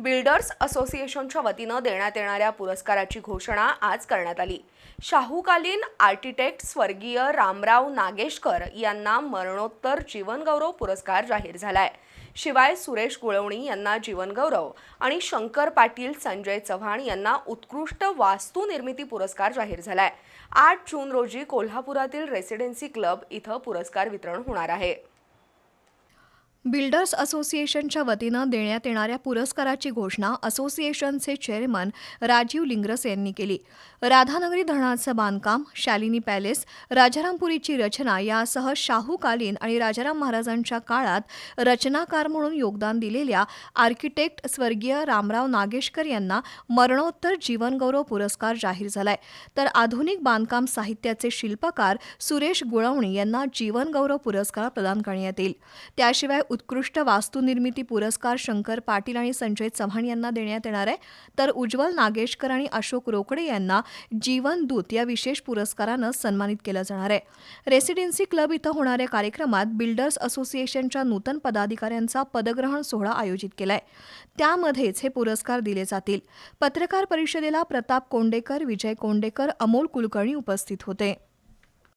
Builders असोसिएशनच्या वतीनं देण्यात येणाऱ्या पुरस्काराची घोषणा आज करण्यात आली. शाहूकालीन आर्किटेक्ट स्वर्गीय रामराव नागेशकर यांना मरणोत्तर जीवनगौरव पुरस्कार जाहीर झालाय. शिवाय सुरेश गुळवणी यांना जीवनगौरव आणि शंकर पाटील संजय चव्हाण यांना उत्कृष्ट वास्तू निर्मिती पुरस्कार जाहीर झालाय. आठ जून रोजी कोल्हापुरातील रेसिडेन्सी क्लब इथं पुरस्कार वितरण होणार आहे. बिल्डर्स असोसिएशनच्या वतीनं देण्यात येणाऱ्या पुरस्काराची घोषणा असोसिएशनचे चेअरमन राजीव लिंग्रस यांनी केली. राधानगरी धरणाचं बांधकाम शालिनी पॅलेस राजारामपुरीची रचना यासह शाहूकालीन आणि राजाराम महाराजांच्या काळात रचनाकार म्हणून योगदान दिलेल्या आर्किटेक्ट स्वर्गीय रामराव नागेशकर यांना मरणोत्तर जीवनगौरव पुरस्कार जाहीर झालाय. तर आधुनिक बांधकाम साहित्याचे शिल्पकार सुरेश गुळवणी यांना जीवनगौरव पुरस्कार प्रदान करण्यात येईल. त्याशिवाय उत्कृष्ट वास्तुनिर्मिती पुरस्कार शंकर पाटील आणि संजय चव्हाण यांना देण्यात येणार आहे. तर उज्ज्वल नागेशकर आणि अशोक रोकडे यांना जीवन दूत या विशेष पुरस्कारानं सन्मानित केलं जाणार आहे. रेसिडेन्सी क्लब इथं होणाऱ्या कार्यक्रमात बिल्डर्स असोसिएशनच्या नूतन पदाधिकाऱ्यांचा पदग्रहण सोहळा आयोजित केलाय. त्यामध्येच हे पुरस्कार दिले जातील. पत्रकार परिषदेला प्रताप कोंडेकर विजय कोंडेकर अमोल कुलकर्णी उपस्थित होते.